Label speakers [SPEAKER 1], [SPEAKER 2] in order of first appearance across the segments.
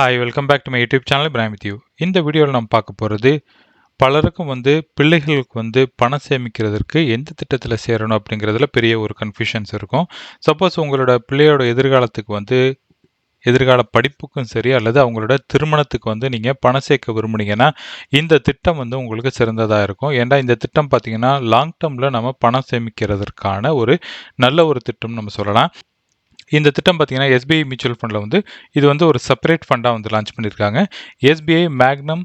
[SPEAKER 1] Hi welcome back to my YouTube channel from with இந்த வீடியோவில் நம்ம பார்க்க போகிறது பலருக்கும் வந்து பிள்ளைகளுக்கு வந்து பணம் சேமிக்கிறதுக்கு எந்த திட்டத்தில் சேரணும் அப்படிங்கிறதுல பெரிய ஒரு கன்ஃபியூஷன்ஸ் இருக்கும். சப்போஸ் உங்களோட பிள்ளையோட எதிர்காலத்துக்கு வந்து எதிர்கால படிப்புக்கும் சரி அல்லது அவங்களோட திருமணத்துக்கு வந்து நீங்கள் பணம் சேர்க்க விரும்புனீங்கன்னா இந்த திட்டம் வந்து உங்களுக்கு சிறந்ததாக இருக்கும். ஏன்னா இந்த திட்டம் பார்த்தீங்கன்னா லாங் டேர்மில் நம்ம பணம் சேமிக்கிறதுக்கான ஒரு நல்ல ஒரு திட்டம் நம்ம சொல்லலாம். இந்த திட்டம் பார்த்தீங்கன்னா எஸ்பிஐ மியூச்சுவல் ஃபண்டில் வந்து இது வந்து ஒரு செப்பரேட் ஃபண்டாக வந்து லான்ச் பண்ணியிருக்காங்க. SBI Magnum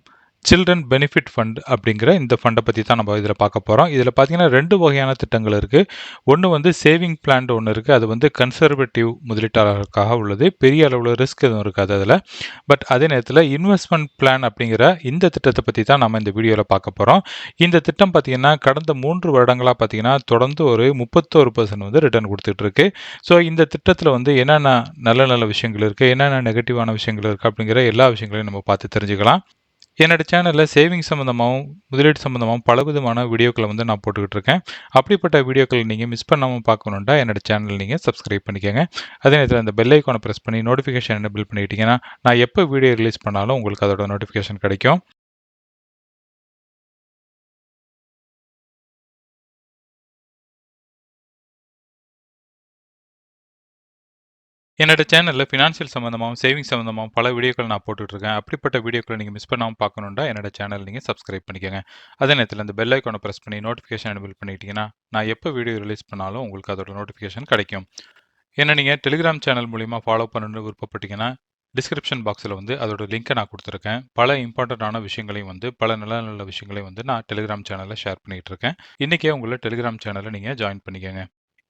[SPEAKER 1] children benefit fund அப்படிங்கிற இந்த ஃபண்டை பற்றி தான் நம்ம இதில் பார்க்க போகிறோம் இதில் பார்த்தீங்கன்னா ரெண்டு வகையான திட்டங்கள் இருக்குது ஒன்று வந்து சேவிங் பிளான் ஒன்று இருக்குது அது வந்து கன்சர்வேட்டிவ் முதலீட்டாளர்களுக்காக உள்ளது. பெரிய அளவில் ரிஸ்க் எதுவும் இருக்காது அதில். பட் அதே நேரத்தில் இன்வெஸ்ட்மெண்ட் பிளான் அப்படிங்கிற இந்த திட்டத்தை பற்றி தான் நம்ம இந்த வீடியோவில் பார்க்க போகிறோம் இந்த திட்டம் பார்த்தீங்கன்னா கடந்த மூன்று வருடங்களாக பார்த்தீங்கன்னா தொடர்ந்து ஒரு முப்பத்தோரு பர்சன்ட் வந்து ரிட்டர்ன் கொடுத்துட்டு இருக்கு. ஸோ இந்த திட்டத்தில் வந்து என்னென்ன நல்ல நல்ல விஷயங்கள் இருக்குது என்னென்ன நெகட்டிவான விஷயங்கள் இருக்குது அப்படிங்கிற எல்லா விஷயங்களையும் நம்ம பார்த்து தெரிஞ்சுக்கலாம். என்னோட சேனலில் சேவிங் சம்மந்தமாகவும் முதலீடு சம்மந்தமாகவும் பல விதமான வீடியோக்களை வந்து நான் போட்டுக்கிட்டு இருக்கேன். அப்படிப்பட்ட வீடியோக்களை நீங்கள் மிஸ் பண்ணாமல் பார்க்கணுன்டா என்னோட சேனல் நீங்கள் சப்ஸ்கிரைப் பண்ணிக்கோங்க. அதே நேரத்தில் அந்த பெல் ஐக்கானை ப்ரெஸ் பண்ணி நோட்டிஃபிகேஷன் என்ன பில் பண்ணிக்கிட்டிங்கன்னா நான் எப்போ வீடியோ ரிலீஸ் பண்ணாலும் உங்களுக்கு அதோட நோட்டிஃபிகேஷன் கிடைக்கும். என்னோட சேனலில் ஃபினான்ஷியல் சம்மந்தமாகவும் சேவிங் சம்மந்தமாகவும் பல வீடியோக்கள் நான் போட்டுட்ருக்கேன். அப்படிப்பட்ட வீடியோக்களை நீங்கள் மிஸ் பண்ணாமல் பார்க்கணுன்னா என்னோட சேனல் நீங்கள் சப்ஸ்கிரைப் பண்ணிக்கோங்க. அதே நேரத்தில் அந்த பெல் ஐக்கானை ப்ரெஸ் பண்ணி நோட்டிஃபிகேஷன் எனபிள் பண்ணிட்டீங்கன்னா நான் எப்போ வீடியோ ரிலீஸ் பண்ணாலும் உங்களுக்கு அதோட நோட்டிஃபிகேஷன் கிடைக்கும். என்ன நீங்கள் டெலிகிராம் சேனல் மூலிமா ஃபாலோ பண்ணணும்னு விருப்பப்பட்டீங்கன்னா டிஸ்கிரிப்ஷன் பாக்ஸில் வந்து அதோட லிங்க்கை நான் கொடுத்துருக்கேன். பல இம்பார்ட்டண்ட்டான விஷயங்களையும் வந்து பல நல்ல நல்ல விஷயங்களையும் வந்து நான் டெலிகிராம் சேனலில் ஷேர் பண்ணிகிட்டு இருக்கேன் இன்றைக்கே உங்களை டெலிகிராம் சேனலை நீங்கள் ஜாயின் பண்ணிக்கோங்க.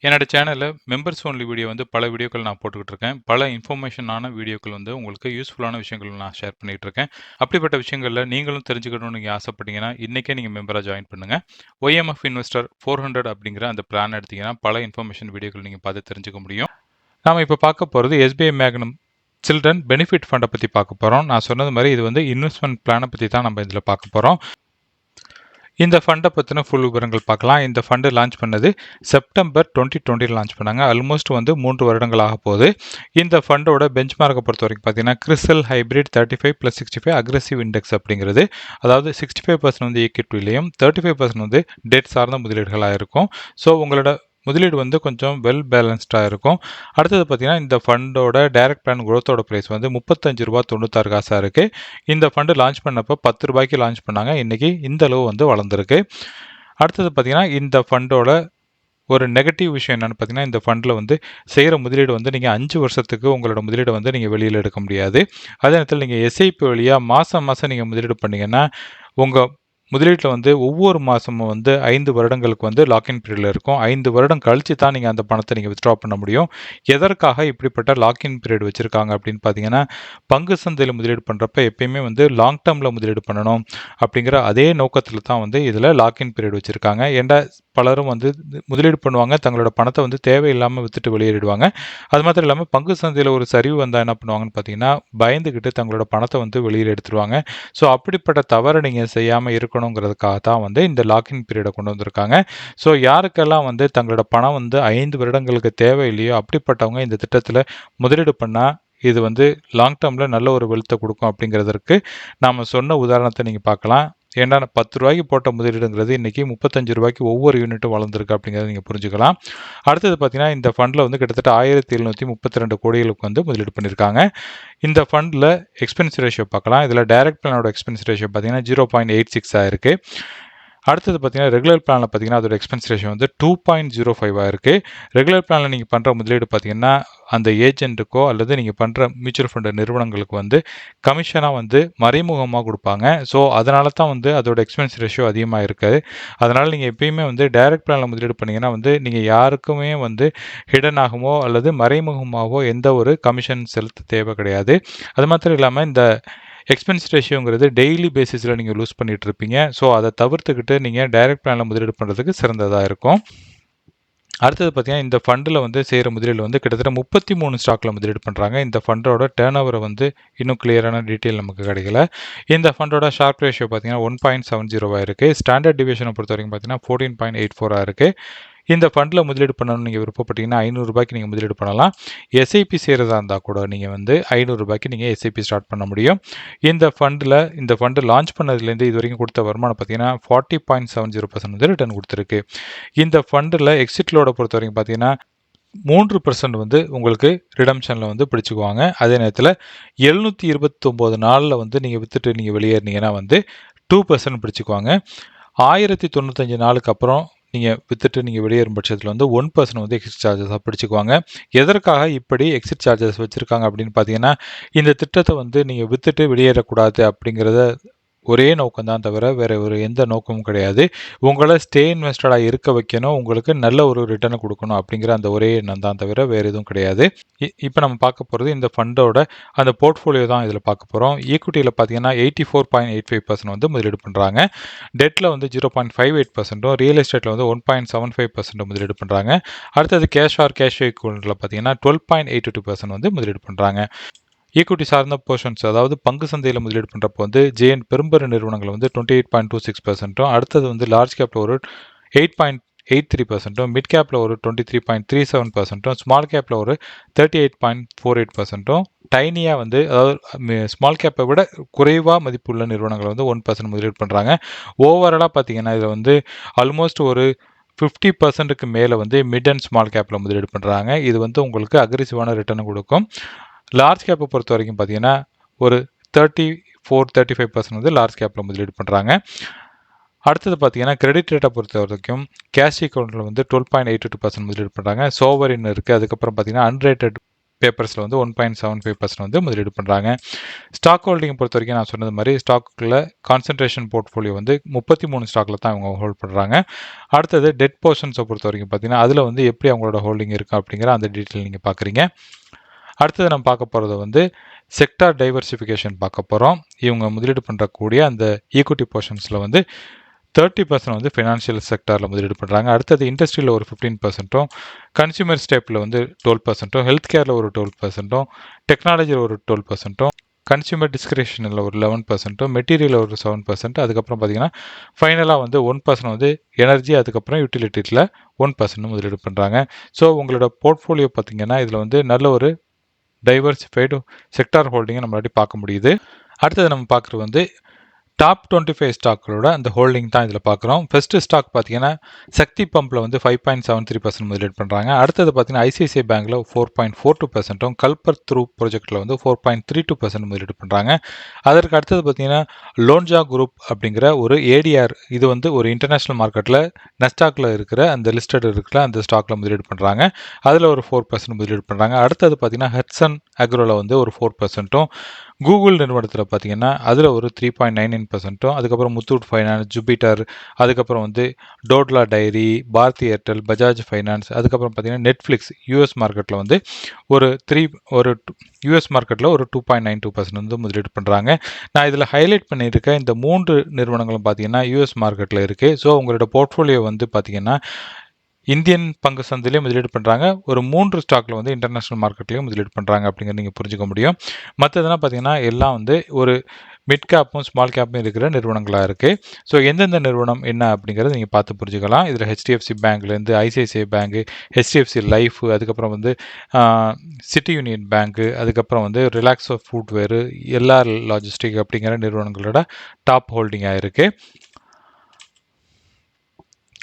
[SPEAKER 1] என்னோட சேனலில் மெம்பர்ஸ் ஒன்லி வீடியோ வந்து பல வீடியோக்கள் நான் போட்டுக்கிட்டு இருக்கேன். பல இன்ஃபர்மேஷனான வீடியோக்கள் வந்து உங்களுக்கு யூஸ்ஃபுல்லான விஷயங்கள் நான் ஷேர் பண்ணிகிட்டு இருக்கேன். அப்படிப்பட்ட விஷயங்களில் நீங்களும் தெரிஞ்சுக்கணும்னு நீங்கள் ஆசைப்பட்டீங்கன்னா இன்றைக்கே நீங்கள் மெம்பராக ஜாயின் பண்ணுங்கள் ஒய்எம்எஃப் இன்வெஸ்டர் ஃபோர் ஹண்ட்ரட் அப்படிங்கிற அந்த பிளான் எடுத்தீங்கன்னா பல இன்ஃபர்மேஷன் வீடியோக்கள் நீங்கள் பார்த்து தெரிஞ்சுக்க முடியும். நாம் இப்போ பார்க்க போகிறது எஸ்பிஐ மேக்னம் சில்ட்ரன் பெனிஃபிட் ஃபண்டை பற்றி பார்க்க போகிறோம் நான் சொன்னது மாதிரி இது வந்து இன்வெஸ்ட்மெண்ட் பிளானை பற்றி தான் நம்ம இதில் பார்க்க போகிறோம் இந்த ஃபண்டை பற்றின ஃபுல் விவரங்கள் பார்க்கலாம். இந்த ஃபண்டு லான்ச் பண்ணது செப்டம்பர் டுவெண்ட்டி டுவெண்ட்டியில் லான்ச் பண்ணாங்க. ஆல்மோஸ்ட் வந்து மூன்று வருடங்கள் ஆக போகுது. இந்த ஃபண்டோட பெஞ்ச் மார்க்கை பொறுத்த வரைக்கும் பார்த்தீங்கன்னா CRISIL hybrid thirty five plus sixty five aggressive index அப்படிங்கிறது. அதாவது சிக்ஸ்டி ஃபைவ் பர்சன்ட் வந்து ஈக்விட்டிலையும் தேர்ட்டி ஃபைவ் பர்சன்ட் வந்து டெட் சார்ந்த முதலீடுகளாக இருக்கும். ஸோ உங்களோட முதலீடு வந்து கொஞ்சம் வெல் பேலன்ஸ்டாக இருக்கும். அடுத்தது பார்த்தீங்கன்னா இந்த ஃபண்டோட டைரக்ட் பிளான் குரோத்தோட ப்ரைஸ் வந்து முப்பத்தஞ்சு ரூபா தொண்ணூத்தாறு காசாக இருக்குது இந்த ஃபண்டு லான்ச் பண்ணப்போ பத்து ரூபாய்க்கு லான்ச் பண்ணாங்க. இன்றைக்கி இந்த அளவு வந்து வளர்ந்துருக்கு. அடுத்தது பார்த்தீங்கன்னா இந்த ஃபண்டோட ஒரு நெகட்டிவ் விஷயம் என்னென்னு பார்த்தீங்கன்னா இந்த ஃபண்டில் வந்து செய்கிற முதலீடு வந்து நீங்கள் அஞ்சு வருஷத்துக்கு உங்களோட முதலீடை வந்து நீங்கள் வெளியில் எடுக்க முடியாது. அதே நேரத்தில் நீங்கள் எஸ்ஐபி வழியாக மாதம் மாதம் நீங்கள் முதலீடு பண்ணிங்கன்னா உங்கள் முதலீட்டில் வந்து ஒவ்வொரு மாதமும் வந்து ஐந்து வருடங்களுக்கு வந்து லாக்இன் பீரியடில் இருக்கும். ஐந்து வருடம் கழித்து தான் நீங்கள் அந்த பணத்தை நீங்கள் வித்ட்ரா பண்ண முடியும். எதற்காக இப்படிப்பட்ட லாக்இன் பீரியட் வச்சுருக்காங்க அப்படின்னு பார்த்தீங்கன்னா பங்கு சந்தையில் முதலீடு பண்ணுறப்ப எப்பயுமே வந்து லாங் டேர்மில் முதலீடு பண்ணணும் அப்படிங்கிற அதே நோக்கத்தில் தான் வந்து இதில் லாக்இன் பீரியட் வச்சுருக்காங்க. ஏண்டா பலரும் வந்து முதலீடு பண்ணுவாங்க. தங்களோட பணத்தை வந்து தேவையில்லாமல் வித்துட்டு வெளியேறிடுவாங்க. அது மாத்திரம் இல்லாமல் பங்கு சந்தையில் ஒரு சரிவு வந்தால் என்ன பண்ணுவாங்கன்னு பார்த்தீங்கன்னா பயந்துக்கிட்டு தங்களோட பணத்தை வந்து வெளியில் எடுத்துருவாங்க. ஸோ அப்படிப்பட்ட தவறை நீங்கள் செய்யாமல் இருக்கணுங்கிறதுக்காக தான் வந்து இந்த லாக்இன் பீரியடை கொண்டு வந்திருக்காங்க. ஸோ யாருக்கெல்லாம் வந்து தங்களோட பணம் வந்து ஐந்து வருடங்களுக்கு தேவையில்லையோ அப்படிப்பட்டவங்க இந்த திட்டத்தில் முதலீடு பண்ணால் இது வந்து லாங் டேர்மில் நல்ல ஒரு வெளுத்தை கொடுக்கும் அப்படிங்கிறதற்கு நாம் சொன்ன உதாரணத்தை நீங்கள் பார்க்கலாம். ஏன்னா பத்து ரூபாய்க்கு போட்ட முதலீடுங்கிறது இன்றைக்கி முப்பத்தஞ்சு ரூபாய்க்கு ஒவ்வொரு யூனிட்டும் வளர்ந்துருக்கு அப்படிங்கிறத நீங்கள் புரிஞ்சுக்கலாம். அடுத்தது பார்த்தீங்கன்னா இந்த ஃபண்டில் வந்து கிட்டத்தட்ட ஆயிரத்தி எழுநூற்றி முப்பத்தி ரெண்டு கோடிகளுக்கு வந்து முதலீடு பண்ணியிருக்காங்க இந்த ஃபண்டில் எக்ஸ்பென்ஸ் ரேஷியோ பார்க்கலாம். இதில் டைரக்ட் பிளானோட எக்ஸ்பென்ஸ் ரேஷியோ பார்த்தீங்கன்னா ஜீரோ பாயிண்ட் எயிட் சிக்ஸ் இருக்குது அடுத்தது பார்த்தீங்கன்னா ரெகுலர் பிளானில் பார்த்தீங்கன்னா அதோட எக்ஸ்பென்ஸ் ரேஷியோ வந்து டூ பாயிண்ட் ஜீரோ ஃபைவாக இருக்குது ரெகுலர் பிளானில் நீங்கள் பண்ணுற முதலீடு பார்த்தீங்கன்னா அந்த ஏஜென்ட்டுக்கோ அல்லது நீங்கள் பண்ணுற மியூச்சுவல் ஃபண்டு நிறுவனங்களுக்கு வந்து கமிஷனாக வந்து மறைமுகமாக கொடுப்பாங்க. ஸோ அதனால தான் வந்து அதோட எக்ஸ்பென்ஸ் ரேஷியோ அதிகமாக இருக்குது. அதனால் நீங்கள் எப்பயுமே வந்து டைரக்ட் பிளானில் முதலீடு பண்ணிங்கன்னா வந்து நீங்கள் யாருக்குமே வந்து ஹிடன் ஆகுமோ அல்லது மறைமுகமாகவோ எந்த ஒரு கமிஷன் செலுத்த தேவை கிடையாது. அது மாத்திரம் இல்லாமல் இந்த எக்ஸ்பென்ஸ் ரேஷியோங்கிறது டெய்லி பேசிஸில் நீங்கள் லூஸ் பண்ணிகிட்டு இருப்பீங்க ஸோ அதை தவிர்த்துக்கிட்டு நீங்கள் டைரக்ட் பிளானில் முதலீடு பண்ணுறதுக்கு சிறந்ததாக இருக்கும். அடுத்தது பார்த்தீங்கன்னா இந்த ஃபண்டில் வந்து செய்கிற முதலீடு வந்து கிட்டத்தட்ட முப்பத்தி மூணு ஸ்டாக்கில் முதலீடு பண்ணுறாங்க இந்த ஃபண்டோட டேர்ன் ஓவரை வந்து இன்னும் கிளியரான டீட்டெயில் நமக்கு கிடைக்கல. இந்த ஃபண்டோட ஷார்ப் ரேஷியோ பார்த்தீங்கன்னா ஒன் பாயிண்ட் செவன் ஜீரோவாக இருக்குது ஸ்டாண்டர்ட் டிவிஷனை பொறுத்த வரைக்கும் பார்த்தீங்கன்னா ஃபோர்டீன் பாயிண்ட் எயிட் ஃபோராக இருக்குது இந்த ஃபண்டில் முதலீடு பண்ணணும்னு நீங்கள் விருப்பப்பட்டீங்கன்னா ஐநூறுரூபாய்க்கு நீங்கள் முதலீடு பண்ணலாம். எஸ்ஐபி செய்கிறதா இருந்தால் கூட நீங்கள் வந்து ஐநூறுரூபாய்க்கு நீங்கள் எஸ்ஐபி ஸ்டார்ட் பண்ண முடியும். இந்த ஃபண்டில் இந்த ஃபண்டு லான்ச் பண்ணதுலேருந்து இது வரைக்கும் கொடுத்த வருமானம் பார்த்தீங்கன்னா forty point seven zero percent வந்து ரிட்டர்ன் கொடுத்துருக்கு. இந்த ஃபண்டில் எக்ஸிட் லோட பொறுத்த வரைக்கும் பார்த்தீங்கன்னா மூன்று பர்சன்ட் வந்து உங்களுக்கு ரிடம்ஷனில் வந்து பிடிச்சிக்குவாங்க. அதே நேரத்தில் எழுநூற்றி இருபத்தொம்போது நாளில் வந்து நீங்கள் விற்றுட்டு நீங்கள் வெளியேறினீங்கன்னா வந்து டூ பர்சன்ட் பிடிச்சிக்குவாங்க. ஆயிரத்தி தொண்ணூத்தஞ்சு நாளுக்கு அப்புறம் நீங்கள் விற்றுட்டு நீங்கள் வெளியேறும் பட்சத்தில் வந்து ஒன் பர்சன்ட் வந்து எக்ஸிட் சார்ஜஸாக பிடிச்சிக்குவாங்க. எதற்காக இப்படி எக்ஸிட் சார்ஜஸ் வச்சுருக்காங்க அப்படின்னு பார்த்தீங்கன்னா இந்த திட்டத்தை வந்து நீங்கள் விற்றுட்டு வெளியேறக்கூடாது அப்படிங்கிறத ஒரே நோக்கம் தான் தவிர வேறு ஒரு எந்த நோக்கமும் கிடையாது. உங்களை ஸ்டே இன்வெஸ்டடாக இருக்க வைக்கணும். உங்களுக்கு நல்ல ஒரு ரிட்டர்னை கொடுக்கணும் அப்படிங்கிற அந்த ஒரே எண்ணம் தான் தவிர வேறு எதுவும் கிடையாது. இப்போ நம்ம பார்க்க போகிறது இந்த ஃபண்டோட அந்த போர்ட்ஃபோலியோ தான் இதில் பார்க்க போகிறோம் ஈக்குவிட்டியில் பார்த்தீங்கன்னா eighty four point eight five percent வந்து முதலீடு பண்ணுறாங்க டெட்டில் வந்து ஜீரோ பாயிண்ட் ஃபைவ் எயிட் பர்சன்ட்டும் ரியல் எஸ்டேட்டில் வந்து one point seven five percent முதலீடு பண்ணுறாங்க அடுத்தது கேஷ் ஆர் கேஷ் ஈக்குவலில் பார்த்தீங்கன்னா twelve point eight two percent வந்து முதலீடு பண்ணுறாங்க ஈக்குவிட்டி சார்ந்த போர்ஷன்ஸ் அதாவது பங்கு சந்தையில் முதலீடு பண்ணுறப்போ வந்து ஜேஎன் பெரும்பெரு நிறுவனங்கள் வந்து twenty eight point two six பர்சன்ட்டும் அடுத்தது வந்து லார்ஜ் கேப்பில் ஒரு எயிட் பாயிண்ட் எயிட் த்ரீ பர்சன்ட்டும் மிட் கேப்பில் ஒரு twenty three point three seven பர்சன்ட்டும் small கேப்பில் ஒரு thirty eight point four eight பர்சன்ட்டும் டைனியாக வந்து அதாவது ஸ்மால் கேப்பை விட குறைவாக மதிப்புள்ள நிறுவனங்கள் வந்து ஒன் பர்சன்ட் முதலீடு பண்ணுறாங்க ஓவராலாக பார்த்தீங்கன்னா இதில் வந்து ஆல்மோஸ்ட் ஒரு ஃபிஃப்டி பர்சன்ட்டுக்கு மேலே வந்து மிட் அண்ட் ஸ்மால் கேப்பில் முதலீடு பண்ணுறாங்க இது வந்து உங்களுக்கு அக்ரெசிவான ரிட்டர்ன் கொடுக்கும். லார்ஜ் கேப்பை பொறுத்த வரைக்கும் பார்த்தீங்கன்னா ஒரு thirty four thirty five percent வந்து லார்ஜ் கேப்பில் முதலீடு பண்ணுறாங்க அடுத்தது பார்த்தீங்கன்னா கிரெடிட் ரேட்டை பொறுத்த வரைக்கும் கேஷ் அக்கௌண்ட்டில் வந்து twelve point eight two percent முதலீடு பண்ணுறாங்க சோவரின் இருக்குது அதுக்கப்புறம் பார்த்தீங்கன்னா அன்ரேட்டட் பேப்பர்ஸில் வந்து one point seven five percent வந்து முதலீடு பண்ணுறாங்க ஸ்டாக் ஹோல்டிங் பொறுத்த வரைக்கும் நான் சொன்னது மாதிரி ஸ்டாக்கில் கான்சன்ட்ரேஷன் போர்ட்ஃபோலியோ வந்து முப்பத்தி மூணு ஸ்டாக்கில் தான் அவங்க ஹோல்ட் பண்ணுறாங்க அடுத்தது டெட் போர்ஷன்ஸை பொறுத்த வரைக்கும் பார்த்தீங்கன்னா அதில் வந்து எப்படி அவங்களோட ஹோல்டிங் இருக்குது அப்படிங்கிற அந்த டீட்டெயில் நீங்கள் பார்க்குறீங்க அடுத்தது நம்ம பார்க்க போகிறது வந்து செக்டார் டைவர்சிஃபிகேஷன் பார்க்க போகிறோம் இவங்க முதலீடு பண்ணுறக்கூடிய அந்த ஈக்குவிட்டி போர்ஷன்ஸில் வந்து தேர்ட்டி பர்சன்ட் வந்து ஃபினான்ஷியல் செக்டாரில் முதலீடு பண்ணுறாங்க அடுத்தது இண்டஸ்ட்ரியில் ஒரு ஃபிஃப்டீன் பர்சன்ட்டும் கன்சியூமர் ஸ்டேப்பில் வந்து டுவெல் பர்சன்ட்டும் ஹெல்த் கேரில் ஒரு டுவெல் பர்சன்ட்டும் டெக்னாலஜியில் ஒரு டுவெல் பர்சன்ட்டும் கன்சியூமர் டிஸ்கிரிப்ஷனில் ஒரு லெவன் பர்சன்ட்டும் மெட்டீரியல் ஒரு செவன் பர்சன்ட் அதுக்கப்புறம் பார்த்தீங்கன்னா ஃபைனலாக வந்து ஒன் பர்சன்ட் வந்து எனர்ஜி அதுக்கப்புறம் யூட்டிலிட்டியில் ஒன் பர்சன்ட் முதலீடு பண்ணுறாங்க ஸோ உங்களோட போர்ட்ஃபோலியோ பார்த்தீங்கன்னா இதில் வந்து நல்ல ஒரு டைவர்சிஃபைடு செக்டார் ஹோல்டிங்கை நம்மளாட்டி பார்க்க முடியுது. அடுத்தது நம்ம பார்க்குறது வந்து டாப் டுவெண்ட்டி ஃபைவ் ஸ்டாக்களோட அந்த ஹோல்டிங் தான் இதில் பார்க்குறோம் ஃபஸ்ட்டு ஸ்டாக் பார்த்தீங்கன்னா சக்தி பம்பில் வந்து five point seven three percent முதலீடு பண்ணுறாங்க அடுத்தது பார்த்தீங்கன்னா ஐசிஐசிஐ பேங்க்கில் ஃபோர் பாயிண்ட் ஃபோர் டூ பர்சன்ட்டும் கல்பர் த்ரூ ப்ராஜெக்ட்டில் வந்து four point three two percent முதலீடு பண்ணுறாங்க அதற்கு அடுத்தது பார்த்தீங்கன்னா லோன்ஜா குரூப் அப்படிங்கிற ஒரு ஏடிஆர் இது வந்து ஒரு இன்டர்நேஷ்னல் மார்க்கெட்டில் நெஸ்டாக்கில் இருக்கிற அந்த லிஸ்டட் இருக்கிற அந்த ஸ்டாக்கில் முதலீடு பண்ணுறாங்க அதில் ஒரு ஃபோர் பர்சன்ட் முதலீடு பண்ணுறாங்க அடுத்தது பார்த்தீங்கன்னா ஹெட்சன் அக்ரோவில் வந்து ஒரு ஃபோர் பர்சன்ட்டும் கூகுள் நிறுவனத்தில் பார்த்தீங்கன்னா அதில் ஒரு த்ரீ பாயிண்ட் நைன் நைன் பர்சன்ட்டும் அதுக்கப்புறம் முத்தூட் ஃபைனான்ஸ் ஜூபிட்டர் அதுக்கப்புறம் வந்து Dodla dairy Bharti Airtel Bajaj finance அதுக்கப்புறம் பார்த்தீங்கன்னா நெட்ஃப்ளிக்ஸ் யூஎஸ் மார்க்கெட்டில் வந்து ஒரு த்ரீ ஒரு யூஎஸ் மார்க்கெட்டில் ஒரு two point nine two percent வந்து முதலீடு பண்ணுறாங்க நான் இதில் ஹைலைட் பண்ணியிருக்க இந்த மூன்று நிறுவனங்களும் பார்த்தீங்கன்னா யூஎஸ் மார்க்கெட்டில் இருக்குது ஸோ உங்களோட போர்ட்ஃபோலியோ வந்து பார்த்தீங்கன்னா இந்தியன் பங்கு சந்தையிலே முதலீடு பண்ணுறாங்க ஒரு மூன்று ஸ்டாக்கில் வந்து இன்டர்நேஷ்னல் மார்க்கெட்லேயும் முதலீடு பண்ணுறாங்க அப்படிங்கிறத நீங்கள் புரிஞ்சுக்க முடியும். மற்றதெல்லாம் பார்த்தீங்கன்னா எல்லாம் வந்து ஒரு மிட் கேப்பும் ஸ்மால் கேப்பும் இருக்கிற நிறுவனங்களாக இருக்குது ஸோ எந்தெந்த நிறுவனம் என்ன அப்படிங்கிறத நீங்கள் பார்த்து புரிஞ்சுக்கலாம். இதில் ஹெச்டிஎஃப்சி பேங்க்லேருந்து ஐசிஐசிஐ பேங்க்கு ஹெச்டிஎஃப்சி லைஃப் அதுக்கப்புறம் வந்து சிட்டி யூனியன் பேங்க்கு அதுக்கப்புறம் வந்து ரிலாக்ஸோ ஃபுட்வேரு எல்ஆர் லாஜிஸ்டிக் அப்படிங்கிற நிறுவனங்களோட டாப் ஹோல்டிங்காக இருக்குது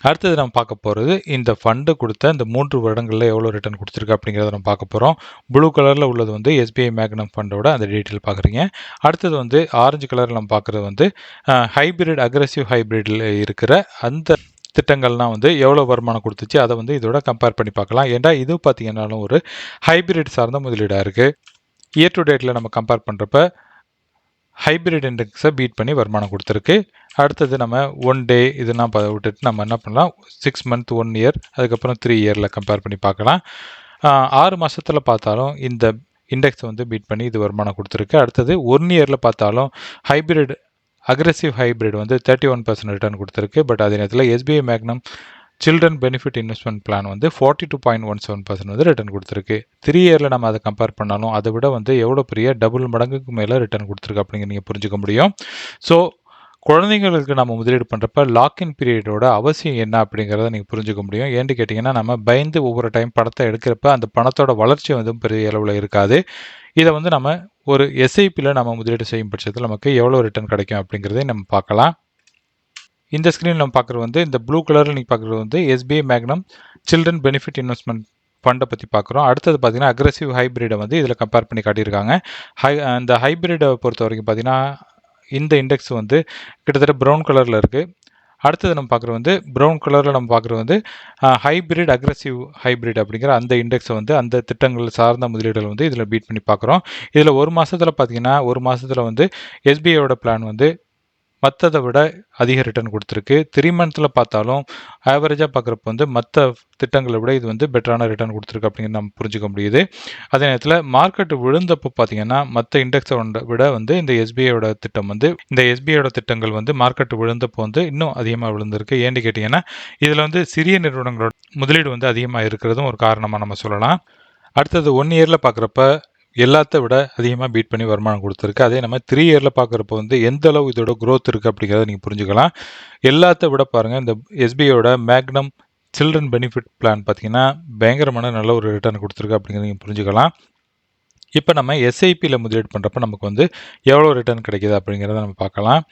[SPEAKER 1] அடுத்தது நம்ம பார்க்க போகிறது இந்த ஃபண்டு கொடுத்த இந்த மூன்று வருடங்களில் எவ்வளோ ரிட்டர்ன் கொடுத்துருக்கு அப்படிங்கிறத நம்ம பார்க்க போகிறோம் ப்ளூ கலரில் உள்ளது வந்து எஸ்பிஐ மேக்னம் ஃபண்டோட அந்த டீட்டெயில் பார்க்குறீங்க. அடுத்தது வந்து ஆரஞ்சு கலரில் நம்ம பார்க்குறது வந்து ஹைப்ரிட் அக்ரஸிவ் ஹைப்ரிட்டில் இருக்கிற அந்த திட்டங்கள்லாம் வந்து எவ்வளோ வருமானம் கொடுத்துச்சு அதை வந்து இதோட கம்பேர் பண்ணி பார்க்கலாம். ஏன்டா இது பார்த்தீங்கன்னாலும் ஒரு ஹைப்ரிட் சார்ந்த முதலீடாக இருக்குது இயர் டு டேட்டில் நம்ம கம்பேர் பண்ணுறப்ப ஹைப்ரிட் இண்டெக்ஸை பீட் பண்ணி வருமானம் கொடுத்துருக்கு. அடுத்தது நம்ம ஒன் டே இதெல்லாம் ப விட்டுட்டு நம்ம என்ன பண்ணலாம்? சிக்ஸ் மந்த் ஒன் இயர் அதுக்கப்புறம் த்ரீ இயரில் கம்பேர் பண்ணி பார்க்கலாம். ஆறு மாதத்தில் பார்த்தாலும் இந்த இண்டெக்ஸை வந்து பீட் பண்ணி இது வருமானம் கொடுத்துருக்கு. அடுத்தது ஒன் இயரில் பார்த்தாலும் ஹைப்ரிட் அக்ரெசிவ் ஹைப்ரிட் வந்து தேர்ட்டி ஒன் பர்சன்ட் ரிட்டர்ன் கொடுத்துருக்கு. பட் அதே நேரத்தில் SBI Magnum children benefit investment plan வந்து forty two point one seven percent வந்து ரிட்டர்ன் கொடுத்துருக்கு. த்ரீ இயரில் நம்ம அதை கம்பேர் பண்ணாலும் அதை விட வந்து எவ்வளோ பெரிய டபுள் மடங்குக்கு மேலே ரிட்டர்ன் கொடுத்துருக்கு அப்படிங்கிற நீங்கள் புரிஞ்சுக்க முடியும். ஸோ குழந்தைங்களுக்கு நம்ம முதலீடு பண்ணுறப்ப லாக்இன் பீரியடோட அவசியம் என்ன அப்படிங்கிறத நீங்கள் புரிஞ்சுக்க முடியும். ஏன்னு கேட்டிங்கன்னா நம்ம பயந்து ஒவ்வொரு டைம் பணத்தை எடுக்கிறப்ப அந்த பணத்தோட வளர்ச்சி வந்து பெரிய அளவில் இருக்காது. இதை வந்து நம்ம ஒரு எஸ்ஐபியில் நம்ம முதலீடு செய்யும் பட்சத்தில் நமக்கு எவ்வளோ ரிட்டர்ன் கிடைக்கும் அப்படிங்கிறதையும் நம்ம பார்க்கலாம். இந்த ஸ்க்ரீனில் நம்ம பார்க்குறது வந்து இந்த ப்ளூ கலரில் நீங்கள் பார்க்குறது வந்து SBI Magnum children benefit investment ஃபண்டை பற்றி பார்க்குறோம் அடுத்தது பார்த்தீங்கன்னா அக்ரெசிவ் ஹைப்ரிடை வந்து இதில் கம்பேர் பண்ணி காட்டியிருக்காங்க. ஹை அந்த ஹைப்ரிடை பொறுத்த வரைக்கும் பார்த்தீங்கன்னா இந்த இண்டெக்ஸ் வந்து கிட்டத்தட்ட ப்ரௌன் கலரில் இருக்குது அடுத்தது நம்ம பார்க்குறது வந்து ப்ரௌன் கலரில் நம்ம பார்க்குறது வந்து ஹைப்ரிட் அக்ரஸிவ் ஹைப்ரிட் அப்படிங்கிற அந்த இண்டெக்ஸை வந்து அந்த திட்டங்கள் சார்ந்த முதலீடுகள் வந்து இதில் பீட் பண்ணி பார்க்குறோம் இதில் ஒரு மாதத்தில் பார்த்தீங்கன்னா ஒரு மாதத்தில் வந்து எஸ்பிஐயோட பிளான் வந்து மற்றதை விட அதிக ரிட்டர்ன் கொடுத்துருக்கு. த்ரீ மந்த்தில் பார்த்தாலும் ஆவரேஜாக பார்க்குறப்ப வந்து மற்ற திட்டங்களை விட இது வந்து பெட்டரான ரிட்டர்ன் கொடுத்துருக்கு அப்படிங்கிறது நம்ம புரிஞ்சுக்க முடியுது. அதே நேரத்தில் மார்க்கெட் விழுந்தப்போ பார்த்தீங்கன்னா மற்ற இண்டெக்ஸை விட வந்து இந்த எஸ்பிஐயோட திட்டம் வந்து இந்த எஸ்பிஐயோட திட்டங்கள் வந்து மார்க்கெட் விழுந்தப்போ வந்து இன்னும் அதிகமாக விழுந்திருக்கு. ஏன்னு கேட்டிங்கன்னா இதில் வந்து சிறிய நிறுவனங்களோட முதலீடு வந்து அதிகமாக இருக்கிறதும் ஒரு காரணமாக நம்ம சொல்லலாம். அடுத்தது ஒன் இயரில் பார்க்குறப்ப எல்லாத்த விட அதிகமாக பீட் பண்ணி வருமானம் கொடுத்துருக்கு. அதே நம்ம த்ரீ இயரில் பார்க்குறப்ப வந்து எந்த அளவு இதோட க்ரோத் இருக்குது அப்படிங்கிறத நீங்கள் புரிஞ்சுக்கலாம். எல்லாத்த விட பாருங்கள் இந்த எஸ்பிஐயோட மேக்னம் சில்ட்ரன் பெனிஃபிட் பிளான் பார்த்தீங்கன்னா பயங்கரமான நல்ல ஒரு ரிட்டர்ன் கொடுத்துருக்கு அப்படிங்கிறத நீங்கள் புரிஞ்சுக்கலாம். இப்போ நம்ம எஸ்ஐபியில் முதலீடு பண்ணுறப்ப நமக்கு வந்து எவ்வளோ ரிட்டர்ன் கிடைக்கிது அப்படிங்கிறத நம்ம பார்க்கலாம்.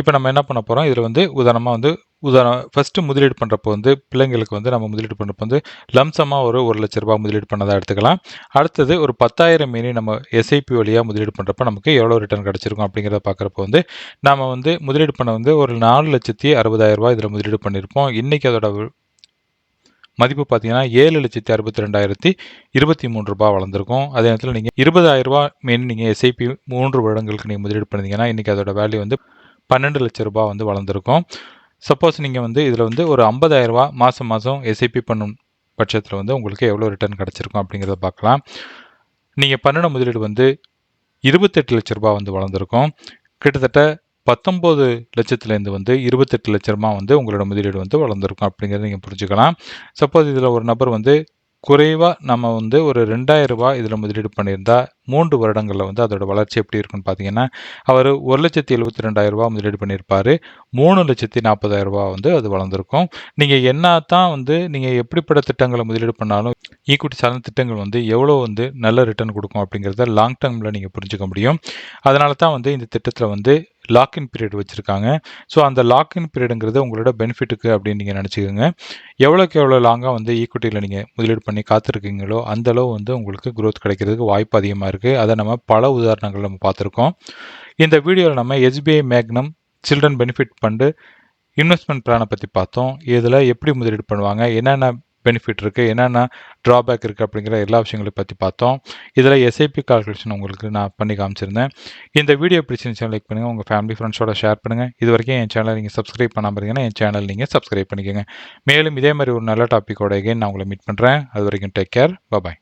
[SPEAKER 1] இப்போ நம்ம என்ன பண்ண போகிறோம் இதில் வந்து உதாரணமாக வந்து உதாரணம் ஃபஸ்ட்டு முதலீடு பண்ணுறப்போ வந்து பிள்ளைங்களுக்கு வந்து நம்ம முதலீடு பண்ணுறப்போ வந்து லம்சமாக ஒரு ஒரு லட்ச ரூபா முதலீடு பண்ணதாக எடுத்துக்கலாம். அடுத்தது ஒரு பத்தாயிரம் மீறி நம்ம எஸ்ஐபி வழியாக முதலீடு பண்ணுறப்ப நமக்கு எவ்வளோ ரிட்டர்ன் கிடச்சிருக்கும் அப்படிங்கிறத பார்க்குறப்போ வந்து நம்ம வந்து முதலீடு பண்ண வந்து ஒரு நாலு லட்சத்தி அறுபதாயிரரூபா இதில் முதலீடு பண்ணியிருப்போம் இன்றைக்கி அதோட மதிப்பு பார்த்தீங்கன்னா ஏழு லட்சத்தி அறுபத்தி ரெண்டாயிரத்தி இருபத்தி மூணு ரூபாய் வளர்ந்துருக்கும். அதே நேரத்தில் நீங்கள் இருபதாயிரம் ரூபா மீன் நீங்கள் எஸ்ஐபி மூன்று வருடங்களுக்கு நீங்கள் முதலீடு பண்ணிங்கன்னா இன்றைக்கி அதோட வேல்யூ வந்து பன்னெண்டு லட்ச ரூபாய் வந்து வளர்ந்துருக்கும். சப்போஸ் நீங்கள் வந்து இதில் வந்து ஒரு ஐம்பதாயிரரூபா மாதம் மாதம் எஸ்ஐபி பண்ணும் பட்சத்தில் வந்து உங்களுக்கு எவ்வளோ ரிட்டர்ன் கிடச்சிருக்கும் அப்படிங்கிறத பார்க்கலாம். நீங்கள் பண்ணின முதலீடு வந்து இருபத்தெட்டு லட்ச ரூபா வந்து வளர்ந்துருக்கும். கிட்டத்தட்ட பத்தொம்போது லட்சத்துலேருந்து வந்து இருபத்தெட்டு லட்ச ரூபா வந்து உங்களோட முதலீடு வந்து வளர்ந்துருக்கும் அப்படிங்கிறத நீங்கள் புரிஞ்சுக்கலாம். சப்போஸ் இதில் ஒரு நபர் வந்து குறைவாக நம்ம வந்து ஒரு ரெண்டாயிரம் இதில் முதலீடு பண்ணியிருந்தா மூன்று வருடங்களில் வந்து அதோட வளர்ச்சி எப்படி இருக்குன்னு பார்த்தீங்கன்னா அவர் ஒரு லட்சத்தி எழுபத்தி ரெண்டாயிரம் ரூபா முதலீடு பண்ணியிருப்பார். மூணு லட்சத்தி நாற்பதாயிரம் ரூபா வந்து அது வளர்ந்துருக்கும். நீங்கள் என்ன தான் வந்து நீங்கள் எப்படிப்பட்ட திட்டங்களை முதலீடு பண்ணாலும் ஈக்குவிட்டி சார்ந்த திட்டங்கள் வந்து எவ்வளோ வந்து நல்ல ரிட்டர்ன் கொடுக்கும் அப்படிங்கிறத லாங் டேர்மில் நீங்கள் புரிஞ்சுக்க முடியும். அதனால தான் வந்து இந்த திட்டத்தில் வந்து லாக்இன் பீரியட் வச்சுருக்காங்க. ஸோ அந்த லாக்இன் பீரியடுங்கிறது உங்களோட பெனிஃபிட்டுக்கு அப்படின்னு நீங்கள் நினச்சிக்கோங்க. எவ்வளோக்கு எவ்வளோ லாங்காக வந்து ஈக்குவிட்டியில் நீங்கள் முதலீடு பண்ணி காத்திருக்கீங்களோ அந்தளவு வந்து உங்களுக்கு க்ரோத் கிடைக்கிறதுக்கு வாய்ப்பு அதிகமாக இருக்குது அதை நம்ம பல உதாரணங்கள் நம்ம பார்த்துருக்கோம். இந்த வீடியோவில் நம்ம SBI Magnum children benefit fund investment பிளானை பற்றி பார்த்தோம். இதில் எப்படி முதலீடு பண்ணுவாங்க? என்னென்ன பெனிஃபிட் இருக்குது என்னென்ன ட்ராபேக் இருக்குது அப்படிங்கிற எல்லா விஷயங்களையும் பற்றி பார்த்தோம். இதில் எஸ்ஐபி கால்குலேஷன் உங்களுக்கு நான் பண்ணி காமிச்சிருந்தேன். இந்த வீடியோ பிடிச்சிருந்துச்சு லைக் பண்ணுங்கள் உங்கள் ஃபேமிலி ஃப்ரெண்ட்ஸோட ஷேர் பண்ணுங்கள் இது வரைக்கும் என் சேனல் நீங்கள் சப்ஸ்கிரைப் பண்ணாமல் இருந்தீங்கன்னா என் சேனல் நீங்கள் சப்ஸ்கிரைப் பண்ணிக்கோங்க. மேலும் இதே மாதிரி ஒரு நல்ல டாப்பிக்கோட எகைன் நான் உங்களை மீட் பண்ணுறேன் அது வரைக்கும் டேக் கேர் பாய்